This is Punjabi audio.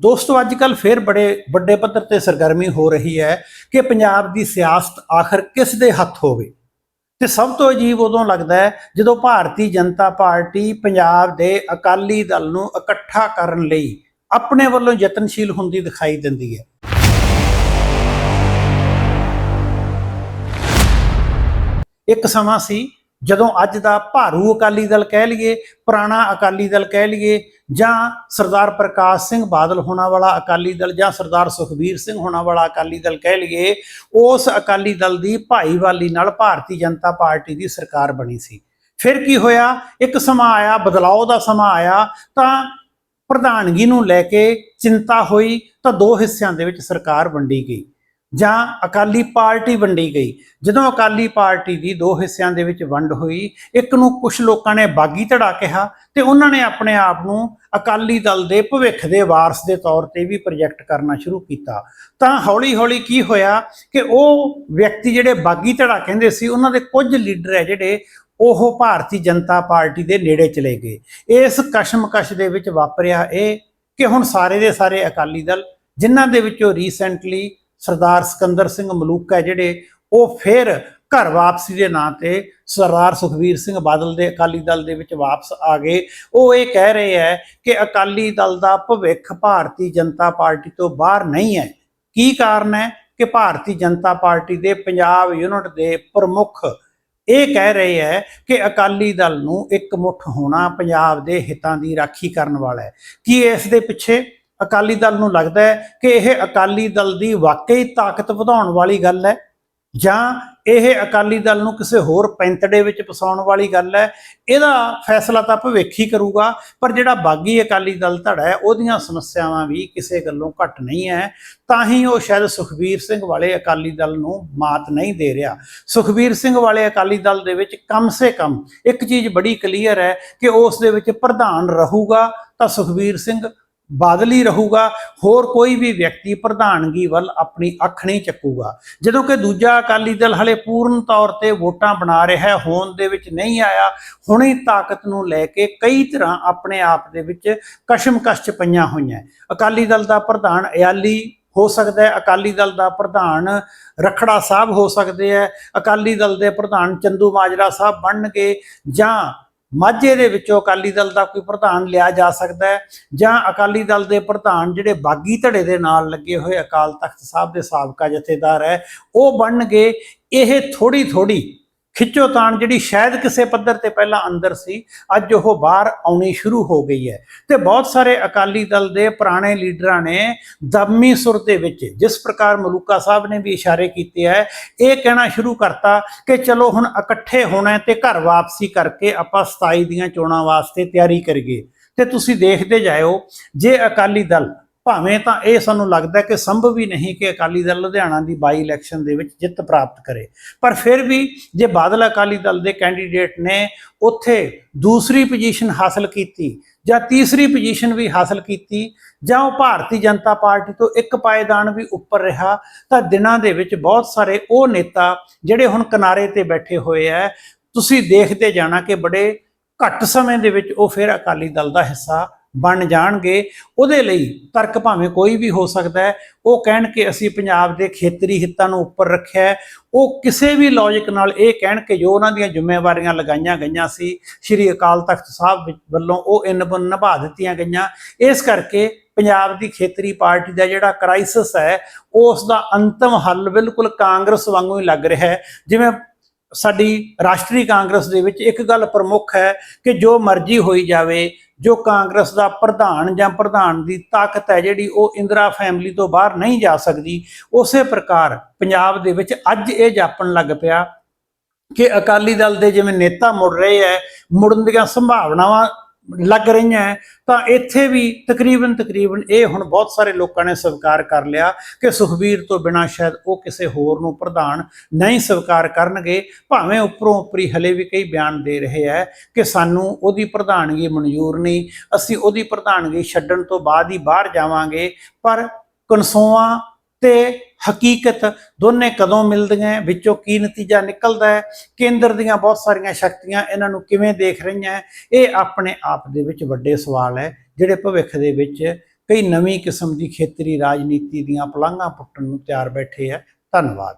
ਦੋਸਤੋ ਅੱਜ ਕੱਲ ਫਿਰ ਬੜੇ ਵੱਡੇ ਪੱਧਰ ਤੇ ਸਰਗਰਮੀ ਹੋ ਰਹੀ ਹੈ ਕਿ ਪੰਜਾਬ ਦੀ ਸਿਆਸਤ ਆਖਰ ਕਿਸ ਦੇ ਹੱਥ ਹੋਵੇ। ਤੇ ਸਭ ਤੋਂ ਅਜੀਬ ਉਦੋਂ ਲੱਗਦਾ ਹੈ ਜਦੋਂ ਭਾਰਤੀ ਜਨਤਾ ਪਾਰਟੀ ਪੰਜਾਬ ਦੇ ਅਕਾਲੀ ਦਲ ਨੂੰ ਇਕੱਠਾ ਕਰਨ ਲਈ ਆਪਣੇ ਵੱਲੋਂ ਯਤਨਸ਼ੀਲ ਹੁੰਦੀ ਦਿਖਾਈ ਦਿੰਦੀ ਹੈ। ਇੱਕ ਸਮਾਂ ਸੀ ਜਦੋਂ ਅੱਜ ਦਾ ਭਾਰੂ ਅਕਾਲੀ ਦਲ ਕਹਿ ਲਈਏ, ਪੁਰਾਣਾ ਅਕਾਲੀ ਦਲ ਕਹਿ ਲਈਏ ਜਾਂ ਸਰਦਾਰ ਪ੍ਰਕਾਸ਼ ਸਿੰਘ ਬਾਦਲ ਹੋਣਾ ਵਾਲਾ ਅਕਾਲੀ ਦਲ ਜਾਂ ਸਰਦਾਰ ਸੁਖਬੀਰ ਸਿੰਘ ਹੋਣਾ ਵਾਲਾ ਅਕਾਲੀ ਦਲ ਕਹਿ ਲਈਏ, ਉਸ ਅਕਾਲੀ ਦਲ ਦੀ ਭਾਈਵਾਲੀ ਨਾਲ ਭਾਰਤੀ ਜਨਤਾ ਪਾਰਟੀ ਦੀ ਸਰਕਾਰ ਬਣੀ ਸੀ। ਫਿਰ ਕੀ ਹੋਇਆ? ਇੱਕ ਸਮਾਂ ਆਇਆ ਬਦਲਾਅ ਦਾ ਸਮਾਂ ਆਇਆ, ਤਾਂ ਪ੍ਰਧਾਨਗੀ ਨੂੰ ਲੈ ਕੇ ਚਿੰਤਾ ਹੋਈ, ਤਾਂ ਦੋ ਹਿੱਸਿਆਂ ਦੇ ਵਿੱਚ ਸਰਕਾਰ ਵੰਡੀ ਗਈ। ਜਾਂ ਅਕਾਲੀ ਪਾਰਟੀ ਵੰਡੀ ਗਈ। ਜਦੋਂ ਅਕਾਲੀ ਪਾਰਟੀ ਦੀ ਦੋ ਹਿੱਸਿਆਂ ਦੇ ਵਿੱਚ ਵੰਡ ਹੋਈ, ਇੱਕ ਨੂੰ ਕੁਝ ਲੋਕਾਂ ਨੇ ਬਾਗੀ ਧੜਾ ਕਿਹਾ ਤੇ ਉਹਨਾਂ ਨੇ ਆਪਣੇ ਆਪ ਨੂੰ ਅਕਾਲੀ ਦਲ ਦੇ ਭਵਿੱਖ ਦੇ ਵਾਰਸ ਦੇ ਤੌਰ ਤੇ ਵੀ ਪ੍ਰੋਜੈਕਟ ਕਰਨਾ ਸ਼ੁਰੂ ਕੀਤਾ। ਤਾਂ ਹੌਲੀ-ਹੌਲੀ ਕੀ ਹੋਇਆ ਕਿ ਉਹ ਵਿਅਕਤੀ ਜਿਹੜੇ ਬਾਗੀ ਧੜਾ ਕਹਿੰਦੇ ਸੀ, ਉਹਨਾਂ ਦੇ ਕੁਝ ਲੀਡਰ ਹੈ ਜਿਹੜੇ ਉਹ ਭਾਰਤੀ ਜਨਤਾ ਪਾਰਟੀ ਦੇ ਨੇੜੇ ਚਲੇ ਗਏ। ਇਸ ਕਸ਼ਮਕਸ਼ ਦੇ ਵਿੱਚ ਵਾਪਰਿਆ ਇਹ ਕਿ ਹੁਣ ਸਾਰੇ ਦੇ ਸਾਰੇ ਅਕਾਲੀ ਦਲ, ਜਿਨ੍ਹਾਂ ਦੇ ਵਿੱਚੋਂ ਰੀਸੈਂਟਲੀ ਸਰਦਾਰ ਸਿਕੰਦਰ ਸਿੰਘ ਮਲੂਕ ਹੈ ਜਿਹੜੇ ਉਹ ਫਿਰ ਘਰ ਵਾਪਸੀ ਦੇ ਨਾਂ ਤੇ ਸਰਦਾਰ ਸੁਖਵੀਰ ਸਿੰਘ ਬਾਦਲ ਦੇ ਅਕਾਲੀ ਦਲ ਦੇ ਵਿੱਚ ਵਾਪਸ ਆ ਗਏ। ਉਹ ਇਹ ਕਹਿ ਰਹੇ ਹੈ ਕਿ ਅਕਾਲੀ ਦਲ ਦਾ ਭਵਿੱਖ ਭਾਰਤੀ ਜਨਤਾ ਪਾਰਟੀ ਤੋਂ ਬਾਹਰ ਨਹੀਂ ਹੈ। ਕੀ ਕਾਰਨ ਹੈ ਕਿ ਭਾਰਤੀ ਜਨਤਾ ਪਾਰਟੀ ਦੇ ਪੰਜਾਬ ਯੂਨਿਟ ਦੇ ਪ੍ਰਮੁੱਖ ਇਹ ਕਹਿ ਰਹੇ ਹੈ ਕਿ ਅਕਾਲੀ ਦਲ ਨੂੰ ਇੱਕ ਮੁੱਠ ਹੋਣਾ ਪੰਜਾਬ ਦੇ ਹਿੱਤਾਂ ਦੀ ਰਾਖੀ ਕਰਨ ਵਾਲਾ ਹੈ। ਕੀ ਇਸ ਦੇ ਪਿੱਛੇ ਅਕਾਲੀ ਦਲ ਨੂੰ ਲੱਗਦਾ ਹੈ ਕਿ ਇਹ ਅਕਾਲੀ ਦਲ ਦੀ ਵਾਕਈ ਤਾਕਤ ਵਧਾਉਣ ਵਾਲੀ ਗੱਲ ਹੈ ਜਾਂ ਇਹ ਅਕਾਲੀ ਦਲ ਨੂੰ ਕਿਸੇ ਹੋਰ ਪੈਂਤੜੇ ਵਿੱਚ ਫਸਾਉਣ ਵਾਲੀ ਗੱਲ ਹੈ, ਇਹਦਾ ਫੈਸਲਾ ਤਾਂ ਭਵਿੱਖ ਹੀ ਕਰੂਗਾ, ਪਰ ਜਿਹੜਾ ਬਾਗੀ ਅਕਾਲੀ ਦਲ ਧੜਾ ਹੈ, ਉਹਦੀਆਂ ਸਮੱਸਿਆਵਾਂ ਵੀ ਕਿਸੇ ਗੱਲੋਂ ਘੱਟ ਨਹੀਂ ਹੈ। ਤਾਂ ਹੀ ਉਹ ਸ਼ਾਇਦ ਸੁਖਬੀਰ ਸਿੰਘ ਵਾਲੇ ਅਕਾਲੀ ਦਲ ਨੂੰ ਮਾਤ ਨਹੀਂ ਦੇ ਰਿਹਾ। ਸੁਖਬੀਰ ਸਿੰਘ ਵਾਲੇ ਅਕਾਲੀ ਦਲ ਦੇ ਵਿੱਚ ਕਮ ਸੇ ਕਮ ਇੱਕ ਚੀਜ਼ ਬੜੀ ਕਲੀਅਰ ਹੈ ਕਿ ਉਸ ਦੇ ਵਿੱਚ ਪ੍ਰਧਾਨ ਰਹੂਗਾ ਤਾਂ ਸੁਖਬੀਰ ਸਿੰਘ ਬਾਦਲ ਹੀ ਰਹੂਗਾ, ਹੋਰ ਕੋਈ ਵੀ ਵਿਅਕਤੀ ਪ੍ਰਧਾਨਗੀ ਵੱਲ ਆਪਣੀ ਅੱਖ ਨਹੀਂ ਚੱਕੂਗਾ। ਜਦੋਂ ਕਿ ਦੂਜਾ ਅਕਾਲੀ ਦਲ ਹਲੇ ਪੂਰਨ ਤੌਰ ਤੇ ਵੋਟਾਂ ਬਣਾ ਰਿਹਾ ਹੋਣ ਦੇ ਵਿੱਚ ਨਹੀਂ ਆਇਆ, ਹੁਣੇ ਤਾਕਤ ਨੂੰ ਲੈ ਕੇ ਕਈ ਤਰ੍ਹਾਂ ਆਪਣੇ ਆਪ ਦੇ ਵਿੱਚ ਕਸ਼ਮਕਸ਼ ਚ ਪਈਆਂ ਹੋਈਆਂ। ਅਕਾਲੀ ਦਲ ਦਾ ਪ੍ਰਧਾਨ ਇਆਲੀ ਹੋ ਸਕਦਾ ਹੈ, ਅਕਾਲੀ ਦਲ ਦਾ ਪ੍ਰਧਾਨ ਰਖੜਾ ਸਾਹਿਬ ਹੋ ਸਕਦੇ ਹੈ, ਅਕਾਲੀ ਦਲ ਦੇ ਪ੍ਰਧਾਨ ਚੰਦੂ ਮਾਜਰਾ ਸਾਹਿਬ ਬਣਨਗੇ ਜਾਂ ਮਾਝੇ ਦੇ ਵਿੱਚੋਂ ਅਕਾਲੀ ਦਲ ਦਾ ਕੋਈ ਪ੍ਰਧਾਨ ਲਿਆ ਜਾ ਸਕਦਾ ਹੈ ਜਾਂ ਅਕਾਲੀ ਦਲ ਦੇ ਪ੍ਰਧਾਨ ਜਿਹੜੇ ਬਾਗੀ ਧੜੇ ਦੇ ਨਾਲ ਲੱਗੇ ਹੋਏ ਅਕਾਲ ਤਖਤ ਸਾਹਿਬ ਦੇ ਸਾਬਕਾ ਜਥੇਦਾਰ ਹੈ, ਉਹ ਬਣਨਗੇ। ਇਹ ਥੋੜੀ ਥੋੜੀ ਖਿੱਚੋਤਾਣ ਜਿਹੜੀ ਸ਼ਾਇਦ ਕਿਸੇ ਪੱਧਰ ਤੇ ਪਹਿਲਾਂ ਅੰਦਰ ਸੀ, ਅੱਜ ਉਹ ਬਾਹਰ ਆਉਣੀ ਸ਼ੁਰੂ ਹੋ ਗਈ ਹੈ। ਤੇ ਬਹੁਤ ਸਾਰੇ ਅਕਾਲੀ ਦਲ ਦੇ ਪੁਰਾਣੇ ਲੀਡਰਾਂ ਨੇ ਦਮੀ ਸੁਰ ਦੇ ਵਿੱਚ, ਜਿਸ ਪ੍ਰਕਾਰ ਮਲੂਕਾ ਸਾਹਿਬ ਨੇ ਵੀ ਇਸ਼ਾਰੇ ਕੀਤੇ ਹੈ ਇਹ ਕਹਿਣਾ ਸ਼ੁਰੂ ਕਰਤਾ ਕਿ ਚਲੋ ਹੁਣ ਇਕੱਠੇ ਹੋਣਾ ਹੈ ਤੇ ਘਰ ਵਾਪਸੀ ਕਰਕੇ ਆਪਾਂ 27 ਦੀਆਂ ਚੋਣਾਂ ਵਾਸਤੇ ਤਿਆਰੀ ਕਰੀਏ। ਤੇ ਤੁਸੀਂ ਦੇਖਦੇ ਜਾਇਓ, ਜੇ ਅਕਾਲੀ ਦਲ ਭਾਵੇਂ ਤਾਂ ਇਹ ਸਾਨੂੰ ਲੱਗਦਾ ਕਿ ਸੰਭਵ ਹੀ ਨਹੀਂ ਕਿ ਅਕਾਲੀ ਦਲ ਲੁਧਿਆਣਾ ਦੀ ਬਾਈ ਇਲੈਕਸ਼ਨ ਦੇ ਵਿੱਚ ਜਿੱਤ ਪ੍ਰਾਪਤ ਕਰੇ। ਪਰ ਫਿਰ ਵੀ ਜੇ ਬਾਦਲ ਅਕਾਲੀ ਦਲ ਦੇ ਕੈਂਡੀਡੇਟ ਨੇ ਉੱਥੇ ਦੂਸਰੀ ਪੋਜੀਸ਼ਨ ਹਾਸਲ ਕੀਤੀ ਜਾਂ ਤੀਸਰੀ ਪੋਜੀਸ਼ਨ ਵੀ ਹਾਸਲ ਕੀਤੀ ਜਾਂ ਉਹ ਭਾਰਤੀ ਜਨਤਾ ਪਾਰਟੀ ਤੋਂ ਇੱਕ ਪਾਏਦਾਨ ਵੀ ਉੱਪਰ ਰਿਹਾ, ਤਾਂ ਦਿਨਾਂ ਦੇ ਵਿੱਚ ਬਹੁਤ ਸਾਰੇ ਉਹ ਨੇਤਾ ਜਿਹੜੇ ਹੁਣ ਕਿਨਾਰੇ ਤੇ ਬੈਠੇ ਹੋਏ ਐ, ਤੁਸੀਂ ਦੇਖਦੇ ਜਾਣਾ ਕਿ ਬੜੇ ਘੱਟ ਸਮੇਂ ਦੇ ਵਿੱਚ ਉਹ ਫਿਰ ਅਕਾਲੀ ਦਲ ਦਾ ਹਿੱਸਾ ਬਣ ਜਾਣਗੇ, ਉਹਦੇ ਲਈ ਤਰਕ ਭਾਵੇਂ ਕੋਈ ਵੀ ਹੋ ਸਕਦਾ ਹੈ। ਉਹ ਕਹਿਣ ਕਿ ਅਸੀਂ ਪੰਜਾਬ ਦੇ ਖੇਤਰੀ ਹਿੱਤਾਂ ਨੂੰ ਉੱਪਰ ਰੱਖਿਆ ਉਹ ਕਿਸੇ ਵੀ ਲੌਜੀਕ ਨਾਲ ਇਹ ਕਹਿਣ ਕਿ ਜੋ ਉਹਨਾਂ ਦੀਆਂ ਜ਼ਿੰਮੇਵਾਰੀਆਂ ਲਗਾਈਆਂ ਗਈਆਂ ਸੀ, ਸ੍ਰੀ ਅਕਾਲ ਤਖਤ ਸਾਹਿਬ ਵੱਲੋਂ ਉਹ ਇਨ ਬਨ ਨਿਭਾ ਦਿੱਤੀਆਂ ਗਈਆਂ। ਇਸ ਕਰਕੇ ਪੰਜਾਬ ਦੀ ਖੇਤਰੀ ਪਾਰਟੀ ਦਾ ਜਿਹੜਾ ਕ੍ਰਾਈਸਿਸ ਹੈ ਉਸ ਦਾ ਅੰਤਮ ਹੱਲ ਬਿਲਕੁਲ ਕਾਂਗਰਸ ਵਾਂਗੂ ਹੀ ਲੱਗ ਰਿਹਾ ਹੈ। ਜਿਵੇਂ ਸਾਡੀ ਰਾਸ਼ਟਰੀ ਕਾਂਗਰਸ ਦੇ ਵਿੱਚ ਇੱਕ ਗੱਲ ਪ੍ਰਮੁੱਖ ਹੈ ਕਿ ਜੋ ਮਰਜ਼ੀ ਹੋਈ ਜਾਵੇ ਜੋ ਕਾਂਗਰਸ ਦਾ ਪ੍ਰਧਾਨ ਜਾਂ ਪ੍ਰਧਾਨ ਦੀ ਤਾਕਤ ਹੈ ਜਿਹੜੀ ਉਹ ਇੰਦਰਾ ਫੈਮਿਲੀ ਤੋਂ ਬਾਹਰ ਨਹੀਂ ਜਾ ਸਕਦੀ, ਉਸੇ ਪ੍ਰਕਾਰ ਪੰਜਾਬ ਦੇ ਵਿੱਚ ਅੱਜ ਇਹ ਜਾਪਣ ਲੱਗ ਪਿਆ ਕਿ ਅਕਾਲੀ ਦਲ ਦੇ ਜਿਵੇਂ ਨੇਤਾ ਮੁੜ ਰਹੇ ਹੈ, ਮੁੜਨ ਦੀਆਂ ਸੰਭਾਵਨਾਵਾਂ ਲੱਗ ਰਹੀਆਂ ਤਾਂ ਇੱਥੇ ਵੀ ਤਕਰੀਬਨ ਤਕਰੀਬਨ ਇਹ ਹੁਣ ਬਹੁਤ ਸਾਰੇ ਲੋਕਾਂ ਨੇ ਸਵੀਕਾਰ ਕਰ ਲਿਆ ਕਿ ਸੁਖਬੀਰ ਤੋਂ ਬਿਨਾਂ ਸ਼ਾਇਦ ਉਹ ਕਿਸੇ ਹੋਰ ਨੂੰ ਪ੍ਰਧਾਨ ਨਹੀਂ ਸਵੀਕਾਰ ਕਰਨਗੇ। ਭਾਵੇਂ ਉੱਪਰੋਂ ਉੱਪਰੀ ਹਲੇ ਵੀ ਕਈ ਬਿਆਨ ਦੇ ਰਹੇ ਹੈ ਕਿ ਸਾਨੂੰ ਉਹਦੀ ਪ੍ਰਧਾਨਗੀ ਮਨਜ਼ੂਰ ਨਹੀਂ, ਅਸੀਂ ਉਹਦੀ ਪ੍ਰਧਾਨਗੀ ਛੱਡਣ ਤੋਂ ਬਾਅਦ ਹੀ ਬਾਹਰ ਜਾਵਾਂਗੇ, ਪਰ ਕਨਸੋਆਂ ਤੇ ਹਕੀਕਤ ਦੋਨੇ ਕਦੋਂ ਮਿਲਦੀਆਂ ਵਿੱਚੋਂ ਕੀ ਨਤੀਜਾ ਨਿਕਲਦਾ ਹੈ? ਕੇਂਦਰ ਦੀਆਂ ਬਹੁਤ ਸਾਰੀਆਂ ਸ਼ਕਤੀਆਂ ਇਹਨਾਂ ਨੂੰ ਕਿਵੇਂ ਦੇਖ ਰਹੀਆਂ ਇਹ ਆਪਣੇ ਆਪ ਦੇ ਵਿੱਚ ਵੱਡੇ ਸਵਾਲ ਹੈ, ਜਿਹੜੇ ਭਵਿੱਖ ਦੇ ਵਿੱਚ ਕਈ ਨਵੀਂ ਕਿਸਮ ਦੀ ਖੇਤਰੀ ਰਾਜਨੀਤੀ ਦੀਆਂ ਪਲਾਂਘਾਂ ਪੁੱਟਣ ਨੂੰ ਤਿਆਰ ਬੈਠੇ ਹੈ। ਧੰਨਵਾਦ।